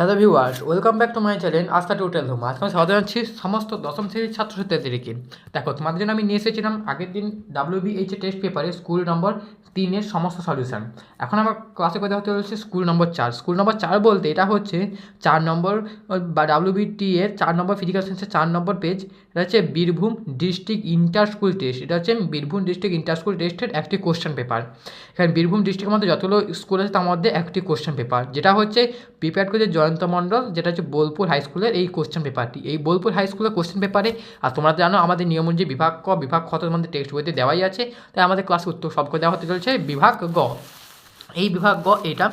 Hello viewers, welcome back to my channel Astha total home. আজকে আমি স্বাগত জানাচ্ছি সমস্ত দশম শ্রেণির ছাত্রছাত্রীদেরকে দেখো, তোমাদের জন্য আমি নিয়ে এসেছিলাম আগের দিন ডাব্লিউবিএইচ টেস্ট পেপারে স্কুল নম্বর তিনের সমস্ত সলিউশন এখন আমার ক্লাসে কথা হতে চলেছে স্কুল নম্বর চার। স্কুল নম্বর চার বলতে এটা হচ্ছে চার নম্বর বা ডাব্লিউবিটি এর চার নম্বর ফিজিক্যাল সায়েন্সের চার নম্বর পেজ এটা হচ্ছে Birbhum district inter school test এটা হচ্ছে বীরভূম ডিস্ট্রিক্ট ইন্টার স্কুল টেস্টের একটি কোশ্চেন পেপার এখানে বীরভূম ডিস্ট্রিক্টের মধ্যে যতগুলো স্কুল আছে তার মধ্যে একটি কোশ্চেন পেপার যেটা হচ্ছে প্রিপেয়ার করেছে জয়ন্ত মণ্ডল, যেটা হচ্ছে বোলপুর হাই স্কুলের এই কোশ্চেন পেপারটি এই বোলপুর হাই স্কুলের কোশ্চেন পেপারে আর তোমরা জানো, আমাদের নিয়ম অনুযায়ী বিভাগ ক, বিভাগ ক্ষত মধ্যে টেক্সট বইতে দেওয়াই আছে। তাই আমাদের ক্লাসে উত্তর সবকে দেওয়া হতে চলছে, বিভাগ গ। এই বিভাগ গ, এটা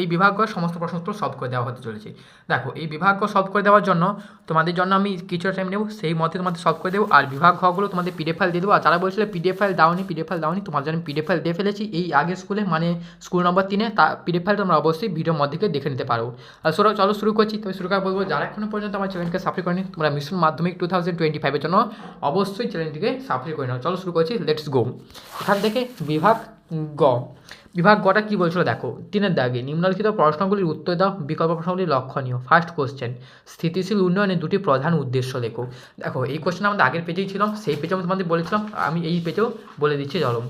এই বিভাগ সমস্ত প্রশ্ন উত্তর সলভ করে দেওয়া হতে চলেছে। দেখো, এই বিভাগ সলভ করে দেওয়ার জন্য তোমাদের জন্য আমি কিছুটা টাইম নেব, সেই মতে তোমাদের সলভ করে দেবো। আর বিভাগ ঘগুলো তোমাদের পিডিএফ ফাইল দিয়ে দেবো। আর যারা বলছিল পিডিএফ ফাইল দাওনি পিডিএফ ফাইল দাওনি, তোমাদের জন্য পিডিএফ ফাইল দিয়ে ফেলেছি। এই আগের স্কুলে মানে স্কুল নম্বর তিনে, তা পিডিএফ ফাইল তোমরা অবশ্যই ভিডিওর মধ্যে গিয়ে দেখে নিতে পারো। আর শুরু চলো শুরু করছি। তবে শুরু করা বলব যারা এখনও পর্যন্ত আমার চ্যানেলকে সাবস্ক্রাইব করেনি, তোমরা মিশন মাধ্যমিক টু থাউজেন্ড টোয়েন্টি ফাইভের জন্য অবশ্যই চ্যানেলটিকে সাবস্ক্রাইব করে নাও। চলো শুরু করছি লেটস গো এখান থেকে বিভাগ গ। বিভাগ গটা কী বলছিল? দেখো তিনের দাগে, নিম্নলিখিত প্রশ্নগুলির উত্তর দাও, বিকল্প প্রশ্নগুলি লক্ষণীয়। ফার্স্ট কোশ্চেন স্থিতিশীল উন্নয়নের দুটি প্রধান উদ্দেশ্য লেখো। দেখো, এই কোশ্চেন আমাদের আগের পেজেই ছিল, সেই পেজে আমি তোমাদের বলেছিলাম, আমি এই পেজেও বলে দিচ্ছি চলো।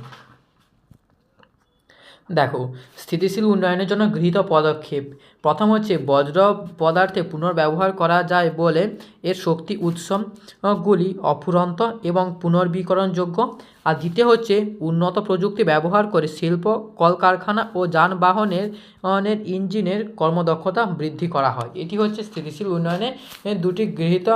দেখো, স্থিতিশীল উন্নয়নের জন্য গৃহীত পদক্ষেপ। প্রথম হচ্ছে বজ্র পদার্থে পুনর্ব্যবহার করা যায় বলে এর শক্তি উৎসগুলি অফুরন্ত এবং পুনর্বীকরণযোগ্য। আর দ্বিতীয় হচ্ছে উন্নত প্রযুক্তি ব্যবহার করে শিল্প, কলকারখানা ও যানবাহনের ইঞ্জিনের কর্মদক্ষতা বৃদ্ধি করা হয়। এটি হচ্ছে স্থিতিশীল উন্নয়নে দুটি গৃহীত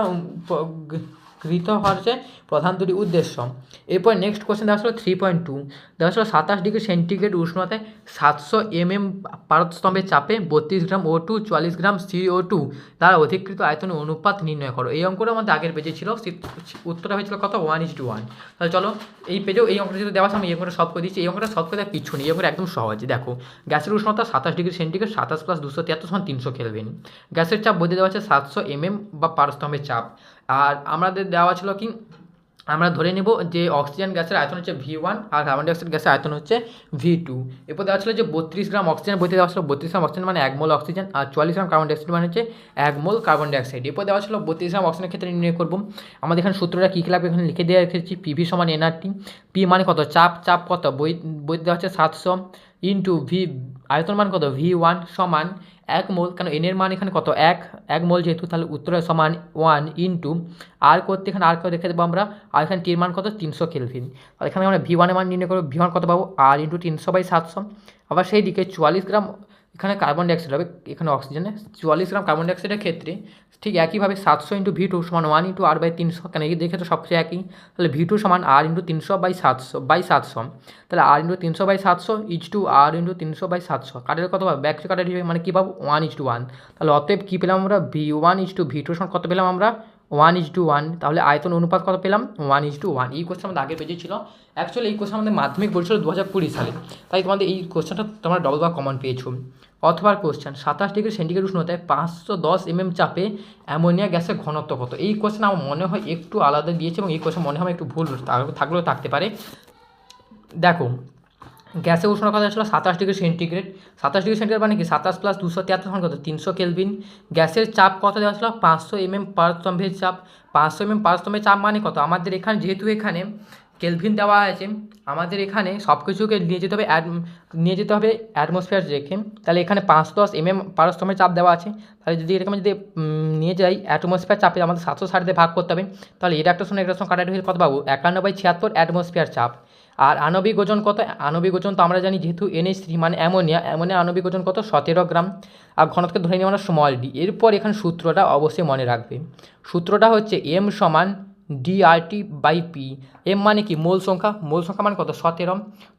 গৃহীত হচ্ছে প্রধান দুটি উদ্দেশ্য। এরপর নেক্সট কোশ্চেন দেওয়া ছিল থ্রি পয়েন্ট টু দেওয়া ছিল সাতাশ ডিগ্রি সেন্টিগ্রেড উষ্ণতায় সাতশো এম এম পারস্তম্ভের চাপে বত্রিশ গ্রাম ও টু চুয়াল্লিশ গ্রাম সিও টু দ্বারা অধিকৃত আয়তনের অনুপাত নির্ণয় করো। এই অঙ্কটা আমাদের আগের পেজে ছিল, সে- উত্তরটা হয়েছিল কত? ওয়ান ইস টু ওয়ান তাহলে চলো, এই পেজেও এই অঙ্কটা যেহেতু দেওয়া আমি এই অঙ্কটা সব করে দিচ্ছি। এই অঙ্কটা সব করে দেওয়ার পিছু নেই, এই অঙ্কটা একদম সহজ। দেখো, গ্যাসের উষ্ণতা সাতাশ ডিগ্রি সেন্টিগ্রেড সাতাশ প্লাস দুশো তিয়াত্তর সমান তিনশো খেলবেন গ্যাসের চাপ বলতে দেওয়া আছে সাতশো এম এম বা পারস্তম্ভের চাপ। আর আমাদের দেওয়া ছিল কি? আমরা ধরে নেব যে অক্সিজেন গ্যাসের আয়তন হচ্ছে ভি ওয়ান আর কার্বন ডাইঅক্সাইড গ্যাসের আয়তন হচ্ছে ভি টু এরপর দেওয়া ছিল যে বত্রিশ গ্রাম অক্সিজেন বইতে দেওয়া ছিল বত্রিশ গ্রাম অক্সিজেন মানে এক মোল অক্সিজেন আর চুয়াল্লিশ গ্রাম কার্বন ডাইঅক্সাইড মানে হচ্ছে এক মোল কার্বন ডাইঅক্সাইড এরপর দেওয়া ছিল বত্রিশ গ্রাম অক্সিজেনের ক্ষেত্রে নির্ণয় করব। আমাদের এখানে সূত্রটা কী লাগবে এখানে লিখে দেওয়া রেখেছি পিভি সমান এনআরটি পি মানে কত? চাপ চাপ কত? বই, বইতে দেওয়া হচ্ছে সাতশো ইন্টু ভি আয়তন মান কত? ভি ওয়ান সমান এক মোল, কেন এনের মান এখানে কত? এক। এক মোল যেহেতু, তাহলে উত্তর সমান ওয়ান ইন্টু আর করতে এখানে আর কেউ দেখে দেবো আমরা। আর এখানে টির মান কত? তিনশো কেলভিন। আর এখানে আমরা ভি ওয়ানের মান নির্ণয় করব। ভি ওয়ান কত পাবো? আর ইন্টু তিনশো বাই সাতশো। আবার সেই দিকে চুয়াল্লিশ গ্রাম এখানে কার্বন ডাইঅক্সাইড হবে, এখানে অক্সিজেনে চুয়াল্লিশ গ্রাম কার্বন ডাইঅক্সাইডের ক্ষেত্রে ঠিক একইভাবে সাতশো ইন্টু ভি টু সমান ওয়ান ইন্টু আর বাই তিনশো, কেন এই দেখে তো সবচেয়ে একই? তাহলে ভি টু সমান আর ইন্টু তিনশো বাই সাতশো বাই সাতশো, তাহলে আর ইন্টু তিনশো বাই সাতশো ইচ টু আর ইন্টু তিনশো বাই সাতশো, কাটের কত পাবো? ব্যাক কাটার মানে কী পাবো? ওয়ান ইচ টু ওয়ান তাহলে অতএব কী পেলাম আমরা? V one is to V two সমান কত পেলাম আমরা? ওয়ান ইজ টু ওয়ান তাহলে আয়তন অনুপাত কত পেলাম? ওয়ান ইজ টু ওয়ান এই কোশ্চেন আমাদের আগে পেজে ছিল। অ্যাকচুয়ালি এই কোশ্চেন আমাদের মাধ্যমিক বলছিল দু হাজার কুড়ি সালে, তাই তোমাদের এই কোশ্চেনটা তোমরা ডবল বা কমন পেয়েছ। অথবা কোশ্চেন সাতাশ ডিগ্রি সেন্টিগ্রেড উষ্ণতায় পাঁচশো দশ এমএম চাপে অ্যামোনিয়া গ্যাসের ঘনত্ব কত? এই কোশ্চেন আমার মনে হয় একটু আলাদা দিয়েছে এবং এই কোশ্চেন মনে হয় একটু ভুল থাকলেও থাকতে পারে। দেখো, গ্যাসের উষ্ণতা কথা ছিল সাতাশ ডিগ্রি সেন্টিগ্রেড সাতাশ ডিগ্রি সেন্টিগ্রেড মানে কি? সাতাশ প্লাস দুশো তিয়াত্তর সমান কত? তিনশো কেলভিন। গ্যাসের চাপ কত দেওয়া ছিল? পাঁচশো এমএম পারস্তম্ভের চাপ। পাঁচশো এমএম পারস্তম্ভের চাপ মানে কত? আমাদের এখানে, যেহেতু এখানে কেলভিন দেওয়া আছে। আমাদের এখানে সব কিছুকে নিয়ে যেতে হবে নিয়ে যেতে হবে অ্যাটমসফিয়ার রেখে। তাহলে এখানে পাঁচ দশ এমএম পারস্তম্ভের চাপ দেওয়া আছে। তাহলে যদি এরকম যদি নিয়ে যাই অ্যাটমসফিয়ার চাপে আমাদের সাতশো ষাট দিয়ে ভাগ করতে হবে, তাহলে এটা একটা সঙ্গে একটা সঙ্গে কাটাটি কত পাবো? একান্ন বাই ছিয়াত্তর অ্যাটমসফিয়ার চাপ। আর আণবিক ওজন কত? আণবিক ওজন তো আমরা জানি যেহেতু এনএইচ থ্রি মানে অ্যামোনিয়া। অ্যামোনিয়া আণবিক ওজন কত? সতেরো গ্রাম। আর ঘনত্বকে ধরে নিই আমরা স্মল ডি এরপর এখানে সূত্রটা অবশ্যই মনে রাখবে। সূত্রটা হচ্ছে এম সমান ডিআরটি বাই পি এম মানে কি? মোল সংখ্যা। মোল সংখ্যা মানে কত? সতেরো।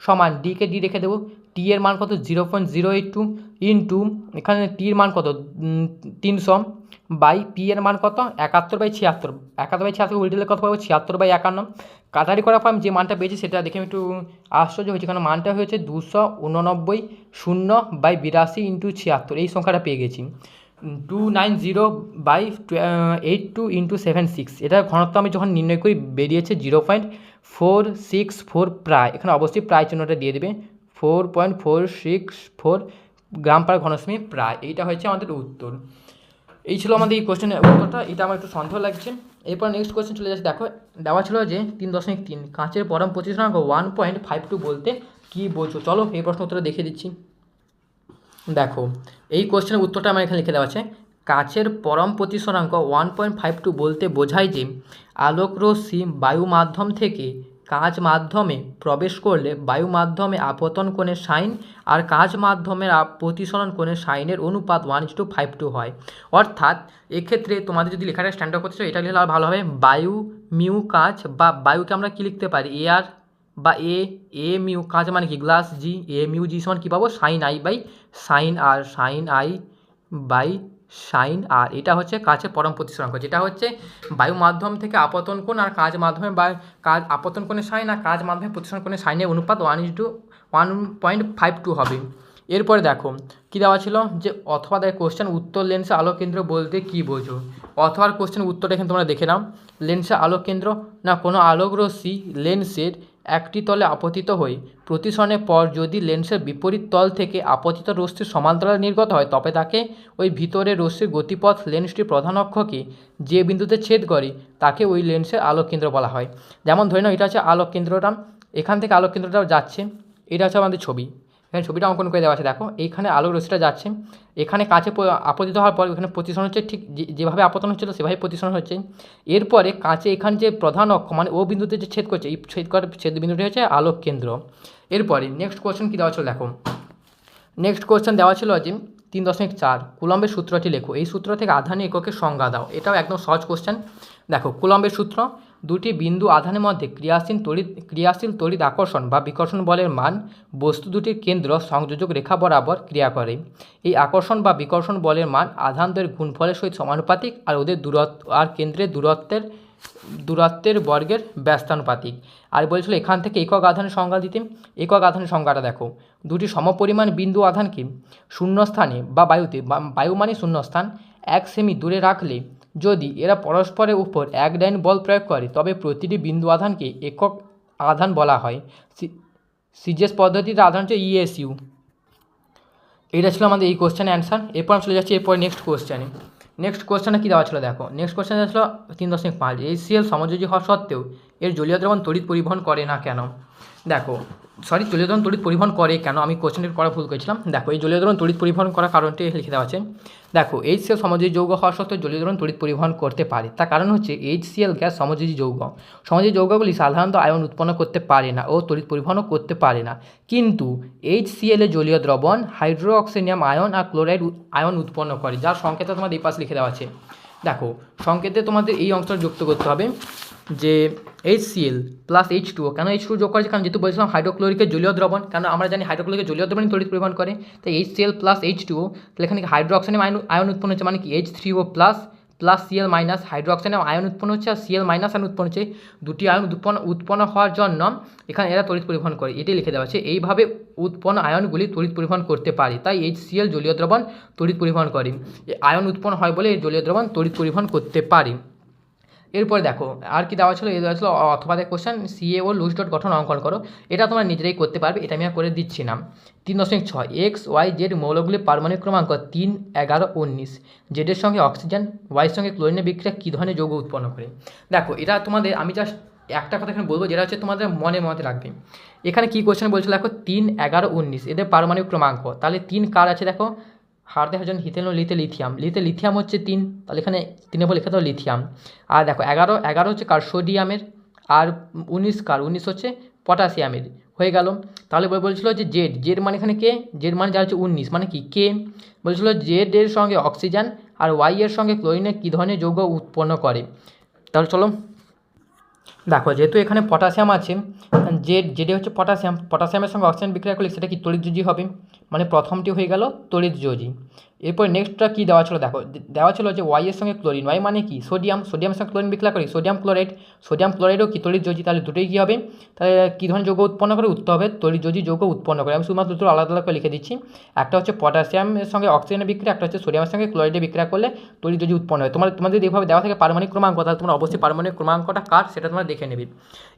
সমান ডিকে ডি রেখে দেবো। টি এর মান কত? Zero point zero eight two into এখানে টির মান কত? তিনশো। বাই পি এর মান কত? একাত্তর বাই ছিয়াত্তর। একাত্তর বাই ছিয়াত্তর উল্টে কত পাবো? ছিয়াত্তর বাই একান্ন। কাটারি করার পর আমি যে মানটা পেয়েছি, সেটা দেখে আমি একটু আশ্চর্য হয়েছি। কারণ মানটা হয়েছে দুশো উননব্বই শূন্য বাই বিরাশি ইন্টু ছিয়াত্তর। এই সংখ্যাটা পেয়ে গেছি। Two nine zero by eight two into seven six এটার ঘনত্ব আমি যখন নির্ণয় করি, বেরিয়েছে zero point four six four প্রায়। এখানে অবশ্যই প্রায় চিহ্নটা দিয়ে দেবে। Four point four six four gram per ঘনশ্মী প্রায়। এইটা হয়েছে আমাদের উত্তর। এই ছিল আমাদের এই কোশ্চেনের উত্তরটা। এটা আমার একটু সন্দেহ লাগছে। এরপর নেক্সট কোশ্চেন চলে যাচ্ছে। দেখো, দেওয়া ছিল যে তিন দশমিক তিন। কাঁচের পরম প্রতিষ্ঠানাঙ্ক ওয়ান পয়েন্ট ফাইভ টু বলতে কী বোঝো? চলো এই প্রশ্ন উত্তরটা দেখিয়ে দিচ্ছি। দেখো, এই কোশ্চেনের উত্তরটা আমার এখানে লিখে দেওয়া আছে। কাচের পরম প্রতিসরাঙ্ক ওয়ান পয়েন্ট ফাইভ টু বলতে বোঝায় যে, আলোকরশ্মি বায়ু মাধ্যম থেকে কাঁচ মাধ্যমে প্রবেশ করলে বায়ু মাধ্যমে আপতন কোণে সাইন আর কাঁচ মাধ্যমের প্রতিসরণ কোণের সাইনের অনুপাত one is to five two হয়। অর্থাৎ, এক্ষেত্রে তোমাদের যদি লেখাটা স্ট্যান্ডার্ড করতে চাও, এটা লিখলে আর ভালো হবে। বায়ু, মিউ কাঁচ বা বায়ুকে আমরা কী লিখতে পারি? এয়ার বা এ এ মিউ কাঁচ মানে কি? গ্লাস জি, এ মিউ জি সমান কী পাবো? Sine I by sine R, sine I by sine R. এটা হচ্ছে কাচের পরম প্রতিসরাঙ্ক যেটা হচ্ছে বায়ু মাধ্যম থেকে আপতন কোণ আর কাজ মাধ্যমে বা কাজ, আপতন কোণের সাইন আর কাজ মাধ্যমে প্রতিসরণ কোণের সাইনের অনুপাত one is to one point five two হবে। এরপরে দেখো, কী দেওয়া ছিল? যে অথবা দেয় কোশ্চেন উত্তর লেন্সে আলোক কেন্দ্র বলতে কী বোঝো? অথবার কোশ্চেন উত্তরটা এখানে তোমরা দেখে নাও। লেন্সে আলোক কেন্দ্র না কোনো আলোক রশ্মি লেন্সের একটি তলে আপতিত হয়ে প্রতিসরণের পর যদি লেন্সের বিপরীত তল থেকে আপতিত রশ্মির সমান্তরাল নির্গত হয়, তবে তাকে ওই ভিতরে রশ্মির গতিপথ লেন্সটির প্রধান অক্ষকে যে বিন্দুতে ছেদ করে, তাকে ওই লেন্সের আলোক কেন্দ্র বলা হয়। যেমন ধরে নাও, এটা হচ্ছে আলোক কেন্দ্রটা। এখান থেকে আলোক কেন্দ্রটা যাচ্ছে। এটা হচ্ছে আমাদের ছবি। এখানে ছবিটা অঙ্কন করে দেওয়া আছে, দেখো। এইখানে আলোক রশ্মিটা যাচ্ছে। এখানে প- আপতিত হওয়ার পর এখানে প্রতিসরণ হচ্ছে ঠিক যেভাবে আপতন হচ্ছিল সেভাবে প্রতিসরণ হচ্ছে। এরপরে কাছে এখানে যে প্রধান অক্ষ মানে ও বিন্দুতে যে ছেদ করছে, এই ছেদ করার ছেদ বিন্দুটি হচ্ছে আলোক কেন্দ্র। এরপরে নেক্সট কোশ্চেন কী দেওয়া ছিল, দেখো। নেক্সট কোশ্চেন দেওয়া ছিল যে তিন দশমিক চার, কুলম্বের সূত্রটি লেখো। এই সূত্র থেকে আধান এককের সংজ্ঞা দাও। এটাও একদম সহজ কোশ্চেন দেখো, কুলম্বের সূত্র দুটি বিন্দু আধানের মধ্যে ক্রিয়াশীল তড়িৎ ক্রিয়াশীল তড়িৎ আকর্ষণ বা বিকর্ষণ বলের মান বস্তু দুটির কেন্দ্র সংযোজক রেখা বরাবর ক্রিয়া করে। এই আকর্ষণ বা বিকর্ষণ বলের মান আধানদের গুণফলের সহিত সমানুপাতিক আর ওদের দূরত্ব, আর কেন্দ্রের দূরত্বের দূরত্বের বর্গের ব্যস্তানুপাতিক। আর বলেছিল এখান থেকে একক আধানের সংজ্ঞা দিতে। একক আধানের সংজ্ঞাটা দেখো। দুটি সমপরিমাণ বিন্দু আধানকে শূন্যস্থানে বা বায়ুতে বায়ু মানে শূন্যস্থান। এক সেমি দূরে রাখলে যদি এরা পরস্পরের উপর এক ডাইন বল প্রয়োগ করে, তবে প্রতিটি বিন্দু আধানকে একক আধান বলা হয়। সিজিএস পদ্ধতিতে আধান হচ্ছে ইএসইউ এটা ছিল আমাদের এই কোশ্চেনের অ্যান্সার এরপর আমি চলে যাচ্ছি এরপর নেক্সট কোশ্চেনে নেক্সট কোশ্চেনে কী দেওয়া ছিল দেখো? নেক্সট কোশ্চেন ছিল তিন দশমিক পাঁচ। এইচসিএল সমযোজী হওয়া সত্ত্বেও এর জলীয় দ্রবণ তড়িৎ পরিবহন করে না কেন? দেখো সরি জলীয় দ্রবণ তড়িৎ পরিবহন করে কেন? আমি কোশ্চেনটি করা ভুল করেছিলাম। দেখো, এই জলীয় দ্রবণ তড়িৎ পরিবহন করার কারণটি লিখে দেওয়া আছে। দেখো এইচসিএল সমযোজী যৌগ হওয়া সত্ত্বেও জলীয় দ্রবণ তড়িৎ পরিবহন করতে পারে। তার কারণ হচ্ছে এইচসিএল গ্যাস সমযোজী যৌগ। সমযোজী যৌগগুলি সাধারণত আয়ন উৎপন্ন করতে পারে না ও তড়িৎ পরিবহনও করতে পারে না। কিন্তু এইচসিএল এর জলীয় দ্রবণ হাইড্রোঅক্সিনিয়াম আয়ন আর ক্লোরাইড আয়ন উৎপন্ন করে, যার সংকেত তোমাদের এই পাশে লিখে দেওয়া আছে। দেখো, সংকেতে তোমাদের এই অংশটা যুক্ত করতে হবে যে H Cl plus H two কেন এইচ টু যোগ করেছে? কারণ যেহেতু বলছিলাম হাইড্রোক্লোরিকের জলীয় দ্রবণ, কেন আমরা জানি হাইড্রোক্লোরিকের জলীয় দ্রবণ তড়িৎ পরিমাণ করে, তাই H Cl plus H two তাহলে এখানে হাইড্রো আয়ন আয়ন উৎপন্ন হচ্ছে মানে কি H three O plus plus Cl minus hydroxonium ion উৎপন্ন হচ্ছে, আর সিএল মাইনাস আয়ন উৎপন্ন হচ্ছে, দুটি আয়ন উৎপন্ন উৎপন্ন হওয়ার জন্য এখানে এরা তড়িৎ পরিবহন করে। এটি লিখে দেওয়া আছে, এইভাবে উৎপন্ন আয়নগুলি তড়িৎ পরিবহন করতে পারে। তাই এইচ সিএল জলীয় দ্রবণ তড়িৎ পরিবহন করে। আয়ন উৎপন্ন হয় বলে এই জলীয় দ্রবণ তড়িৎ পরিবহন করতে পারে। এরপরে দেখো, আর কি দেওয়া ছিল? এ দেওয়া ছিল অথবা question Ca O Lewis dot গঠন অঙ্কন করো। এটা তোমরা নিজেরাই করতে পারবে, এটা আমি আর করে দিচ্ছি না। তিন দশমিক ছয় এক্স ওয়াই জেড মৌলগুলির পারমাণবিক ক্রমাঙ্ক তিন, এগারো, উনিশ। জেডের সঙ্গে অক্সিজেন ওয়াইয়ের সঙ্গে ক্লোরিনের বিক্রিয়া কী ধরনের যৌগ উৎপন্ন করে? দেখো, এটা তোমাদের, আমি জাস্ট একটা কথা এখানে বলব, যেটা হচ্ছে তোমাদের মনে মধ্যে রাখবে। এখানে কী কোশ্চেন বলছিল দেখো? তিন, এগারো, উনিশ। এদের পারমাণবিক ক্রমাঙ্ক। তাহলে তিন কার আছে দেখো? হার যান হিতেন লিতে লিথিয়াম। লিতে লিথিয়াম হচ্ছে তিন, তাহলে এখানে তিনে বলে লেখা দাও লিথিয়াম। আর দেখো, এগারো এগারো হচ্ছে কার? সোডিয়ামের। আর উনিশ কার? উনিশ হচ্ছে পটাশিয়ামের। হয়ে গেল। তাহলে বল- বলছিল যে জেড জেড মানে এখানে কে? জেড মানে যা হচ্ছে উনিশ মানে কি? কে? বলছিল জেড এর সঙ্গে অক্সিজেন আর ওয়াই এর সঙ্গে ক্লোরিনের কী ধরনের যৌগ উৎপন্ন করে? তাহলে চলো। দেখো, যেহেতু এখানে পটাশিয়াম আছে, যে, যেটি হচ্ছে পটাশিয়াম, পটাশিয়ামের সঙ্গে অক্সিজেন বিক্রিয়া করলে সেটা কি তড়িৎযোজী হবে? মানে প্রথমটি হয়ে গেল তড়িৎযোজী এরপর নেক্সটটা কী দেওয়া ছিল? দেখো দেওয়া ছিল যে ওয়াইয়ের সঙ্গে ক্লোরিন ওয়াই মানে কি? সোডিয়াম সোডিয়ামের সঙ্গে ক্লোরিন বিক্রিয়া করি সোডিয়াম ক্লোরাইড সোডিয়াম ক্লোরাইডও কি তড়িৎযোজী তাহলে দুটোই কী হবে? তাহলে কী ধরনের যৌগ উৎপন্ন করে? উত্তর হবে তড়িৎযোজী যৌগ উৎপন্ন করে। আমি শুধুমাত্র দুটো আলাদা আলাদা করে লিখে দিচ্ছি। একটা হচ্ছে পটাশিয়ামের সঙ্গে অক্সিজেনের বিক্রিয়া, একটা হচ্ছে সোডিয়ামের সঙ্গে ক্লোরাইডের বিক্রিয়া করলে তড়িৎযোজী উৎপন্ন হয়। তোমার, তোমাদের এইভাবে দেওয়া থাকে পারমাণবিক ক্রমাঙ্ক, তাহলে তোমরা অবশ্যই পারমাণবিক ক্রমাঙ্কটা কার? সেটা তোমরা দেখে নেবে।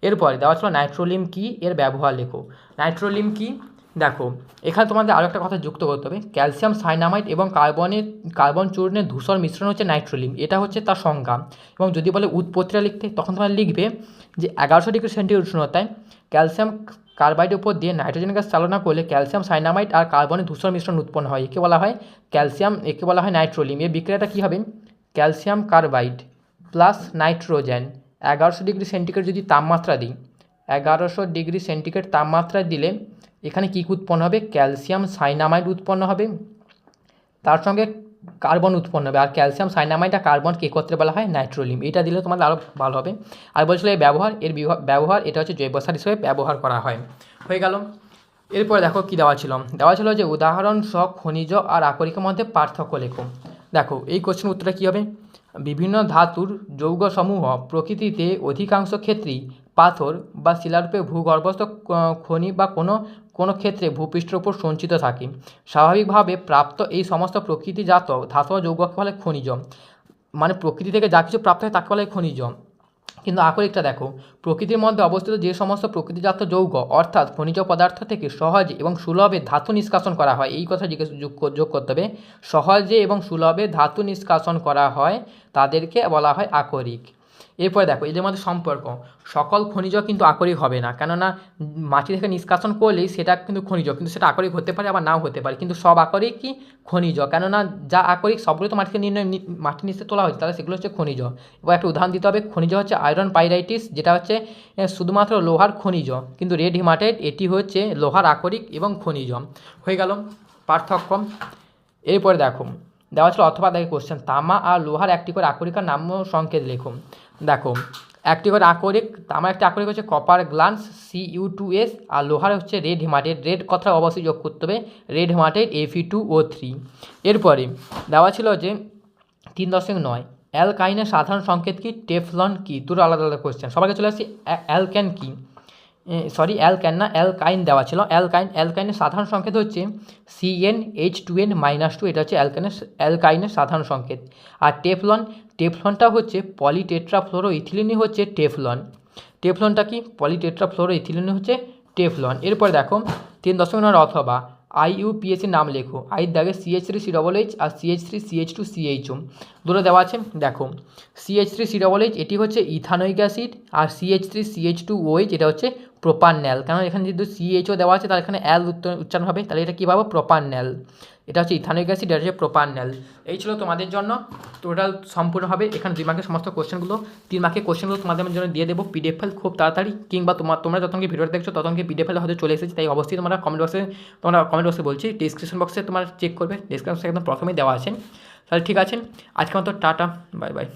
এরপরে দেওয়া ছিল নাইট্রোলিম কি? এর ব্যবহার লেখো। নাইট্রোলিম কি? দেখো, এখানে তোমাদের আরও একটা কথা যুক্ত করতে হবে। ক্যালসিয়াম সাইনামাইড এবং কার্বনের কার্বন চূর্ণের ধূসর মিশ্রণ হচ্ছে নাইট্রোলিম। এটা হচ্ছে তার সংজ্ঞা। এবং যদি বলে উৎপত্তিটা লিখতে, তখন তোমরা লিখবে যে এগারোশো ডিগ্রি সেন্টিগ্রেড উষ্ণতায় ক্যালসিয়াম কার্বাইডের উপর দিয়ে নাইট্রোজেন গ্যাস চালনা করলে ক্যালসিয়াম সাইনামাইড আর কার্বনের ধূসর মিশ্রণ উৎপন্ন হয়। একে বলা হয় ক্যালসিয়াম, একে বলা হয় নাইট্রোলিম। এর বিক্রিয়াটা কী হবে? Calcium carbide plus nitrogen. এগারোশো ডিগ্রি সেন্টিগ্রেড যদি তাপমাত্রা দিই, এগারোশো ডিগ্রি সেন্টিগ্রেড তাপমাত্রা দিলে এখানে কী উৎপন্ন হবে? ক্যালসিয়াম সাইনামাইড উৎপন্ন হবে। তার সঙ্গে কার্বন উৎপন্ন হবে। আর ক্যালসিয়াম সাইনামাইড আর কার্বনকে একত্রে বলা হয়? নাইট্রোলিম। এটা দিলে তোমাদের আরও ভালো হবে। আর বলছিল এই ব্যবহার, এর ব্যবহার, এটা হচ্ছে জৈব সার হিসেবে ব্যবহার করা হয়। হয়ে গেল। এরপরে দেখো কী দেওয়া ছিল। দেওয়া ছিল যে উদাহরণ সহ খনিজ আর আকরিকের মধ্যে পার্থক্য লেখো। দেখো, এই কোশ্চেন উত্তরটা কী হবে? বিভিন্ন ধাতুর যৌগসমূহ প্রকৃতিতে অধিকাংশ ক্ষেত্রেই পাথর বা শিলারূপে ভূগর্ভস্থ খনি বা কোনো কোনো ক্ষেত্রে ভূপৃষ্ঠের উপর সঞ্চিত থাকে। স্বাভাবিকভাবে প্রাপ্ত এই সমস্ত প্রকৃতিজাত ধাতব যৌগকে বলে খনিজ। মানে প্রকৃতি থেকে যা কিছু প্রাপ্ত হয় তাকে বলে খনিজ। কিন্তু আকরিকটা দেখো, প্রকৃতির মধ্যে অবস্থিত যে সমস্ত প্রকৃতিজাত যৌগ, অর্থাৎ খনিজ পদার্থ থেকে সহজে এবং সুলভে ধাতু নিষ্কাশন করা হয়, এই কথা জিজ্ঞেস যোগ করতে হবে, সহজে এবং সুলভে ধাতু নিষ্কাশন করা হয়, তাদেরকে বলা হয় আকরিক। এরপরে দেখো, এদের মধ্যে সম্পর্ক। সকল খনিজ কিন্তু আকরিক হবে না, কেননা মাটি থেকে নিষ্কাশন করলেই সেটা কিন্তু খনিজ, কিন্তু সেটা আকরিক হতে পারে, আবার নাও হতে পারে, কিন্তু সব আকরিকই খনিজ। কেননা যা আকরিক, সবগুলো তো মাটিকে নির্ণয় মাটির নিচে তোলা হয়েছে, তাহলে সেগুলো হচ্ছে খনিজ। এবার একটা উদাহরণ দিতে হবে, খনিজ হচ্ছে আয়রন পাইরাইটিস যেটা হচ্ছে শুধুমাত্র লোহার খনিজ, কিন্তু রেড হিমাটাইট এটি হচ্ছে লোহার আকরিক এবং খনিজ। হয়ে গেল পার্থক্য। এরপরে দেখো, দেওয়া ছিল অথবা দেখে কোশ্চেন তামা আর লোহার একটি করে আকরিকার নাম সংকেত লেখো। দেখো একটি করে আকরিক আমার একটি আকরিক হচ্ছে copper glance C U two S আর লোহার হচ্ছে রেড হেমাটেড রেড কথা অবশ্যই যোগ করতে হবে red hematite Fe two O three এরপরে দেওয়া ছিল যে তিন দশমিক নয় অ্যালকাইনের সাধারণ সংকেত কি টেফলন কি? দুটো আলাদা আলাদা কোয়েশ্চেন সবাইকে চলে আসছি অ্যালক্যান কি? সরি অ্যালক্যান না অ্যালকাইন দেওয়া ছিল। অ্যালকাইন অ্যালকাইনের সাধারণ সংকেত হচ্ছে Cn H two n minus two এটা হচ্ছে অ্যালকাইনের অ্যালকাইনের সাধারণ সংকেত। আর টেফলন টেফলনটা হচ্ছে পলিটেট্রাফ্লোরো ইথিলিনই হচ্ছে টেফলন টেফলনটা কি? পলিটেট্রাফ্লোরো ইথিলিনই হচ্ছে টেফলন এরপরে দেখো, তিন দশমিক নয় অথবা আইইউপিএসির নাম লেখো। আইর দাগে CH three C double H আর CH three CH two CHO দুটো দেওয়া আছে, দেখো। CH three C double H এটি হচ্ছে ইথানোইক অ্যাসিড আর সিএইচ থ্রি সিএইচ টু ওইচ এটা হচ্ছে প্রোপানন্যাল কারণ এখানে যেহেতু সিএইচও দেওয়া আছে তার এখানে অ্যাল উচ্চারণ হবে। তাহলে এটা কী পাবো? প্রোপানন্যাল এটা হচ্ছে ইথানোইক অ্যাসিড, এটা হচ্ছে প্রোপানন্যাল এই ছিল তোমাদের জন্য। টোটাল সম্পূর্ণ হবে। এখানে দুই মার্কের সমস্ত কোশ্চেনগুলো তিন মার্কের কোশ্চেনগুলো তোমাদের জন্য দিয়ে দেবো পিডিএফ ফাইল খুব তাড়াতাড়ি। কিংবা তোমার তোমরা যতক্ষণ ভিডিওটা দেখছ, ততক্ষণ পিডিএফ ফাইল হয়তো চলে এসেছে। তাই অবশ্যই তোমরা কমেন্ট বক্সে তোমরা কমেন্ট বক্সে বলছি। ডিসক্রিপশন বক্সে তোমরা চেক করবে। ডিসক্রিপশন একদম প্রথমেই দেওয়া আছে। তাহলে ঠিক আছে। আজকে মতো টাটা। Bye bye.